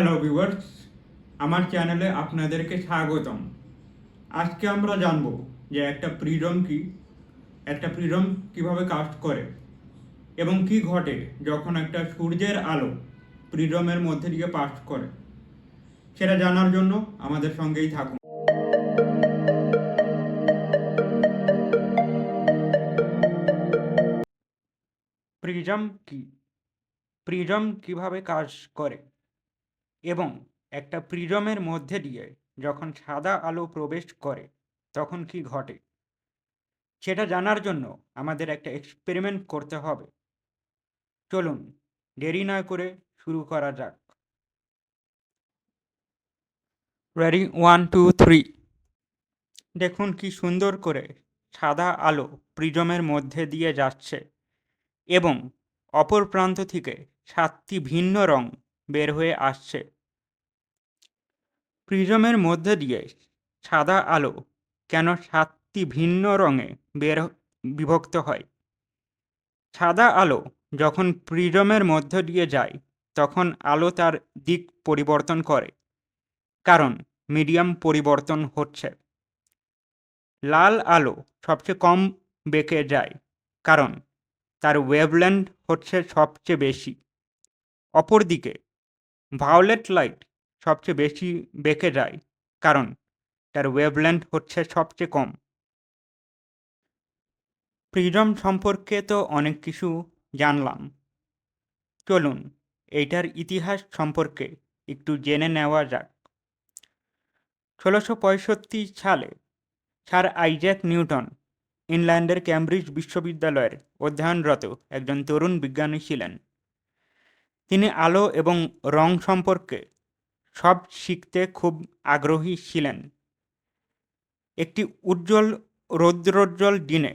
Hello viewers, আমার চ্যানেলে আপনাদেরকে স্বাগতম। আজকে আমরা জানব যে একটা প্রিজম কি, একটা প্রিজম কীভাবে কাজ করে এবং কি ঘটে যখন একটা সূর্যের আলো প্রিজমের মধ্যে দিয়ে পাস করে। সেটা জানার জন্য আমাদের সঙ্গেই থাকুন। প্রিজম কি? প্রিজম কীভাবে কাজ করে? এবং একটা প্রিজমের মধ্যে দিয়ে যখন সাদা আলো প্রবেশ করে, তখন কি ঘটে? সেটা জানার জন্য আমাদের একটা এক্সপেরিমেন্ট করতে হবে। চলুন, দেরি না করে শুরু করা যাক। রেডি ওয়ান টু থ্রি দেখুন কি সুন্দর করে সাদা আলো প্রিজমের মধ্যে দিয়ে যাচ্ছে এবং অপর প্রান্ত থেকে সাতটি ভিন্ন রং বের হয়ে আসছে। প্রিজমের মধ্যে দিয়ে সাদা আলো কেন সাতটি ভিন্ন রঙে বের বিভক্ত হয়। সাদা আলো যখন প্রিজমের মধ্য দিয়ে যায়, তখন আলো তার দিক পরিবর্তন করে, কারণ মিডিয়াম পরিবর্তন হচ্ছে। লাল আলো সবচেয়ে কম বেঁকে যায়, কারণ তার ওয়েভলেন্থ হচ্ছে সবচেয়ে বেশি। অপরদিকে ভায়োলেট লাইট সবচেয়ে বেশি বেঁকে যায়, কারণ তার ওয়েভলেন্থ হচ্ছে সবচেয়ে কম। প্রিজম সম্পর্কে তো অনেক কিছু জানলাম। চলুন এইটার ইতিহাস সম্পর্কে একটু জেনে নেওয়া যাক। ষোলোশো পঁয়ষট্টি সালে স্যার আইজ্যাক নিউটন ইংল্যান্ডের ক্যামব্রিজ বিশ্ববিদ্যালয়ের অধ্যয়নরত একজন তরুণ বিজ্ঞানী ছিলেন। তিনি আলো এবং রং সম্পর্কে সব শিখতে খুব আগ্রহী ছিলেন। একটি উজ্জ্বল রৌদ্রোজ্জ্বল দিনে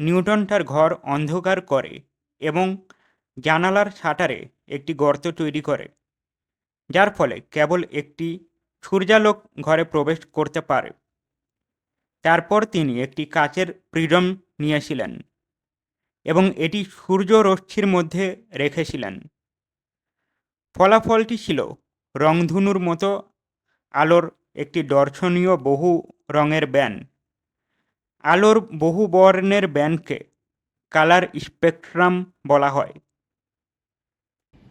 নিউটন তার ঘর অন্ধকার করে এবং জানালার শাটারে একটি গর্ত তৈরি করে, যার ফলে কেবল একটি সূর্যালোক ঘরে প্রবেশ করতে পারে। তারপর তিনি একটি কাচের প্রিজম নিয়েছিলেন এবং এটি সূর্য রশ্মির মধ্যে রেখেছিলেন। ফলাফলটি ছিল রংধনুর মতো, আলোর একটি দর্শনীয় বহু রঙের ব্যান আলোর বহু বর্ণের ব্যান্ডকে কালার স্পেকট্রাম বলা হয়।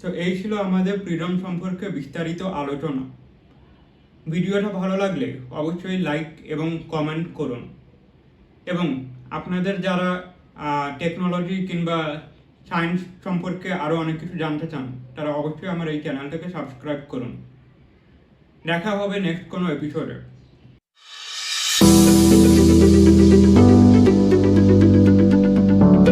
তো এই ছিল আমাদের প্রিজম সম্পর্কে বিস্তারিত আলোচনা। ভিডিওটা ভালো লাগলে অবশ্যই লাইক এবং কমেন্ট করুন। এবং আপনাদের যারা টেকনোলজি কিংবা সায়েন্স সম্পর্কে আরও অনেক কিছু জানতে চান, তারা অবশ্যই আমার এই চ্যানেলটাকে সাবস্ক্রাইব করুন। দেখা হবে নেক্সট কোনো এপিসোডে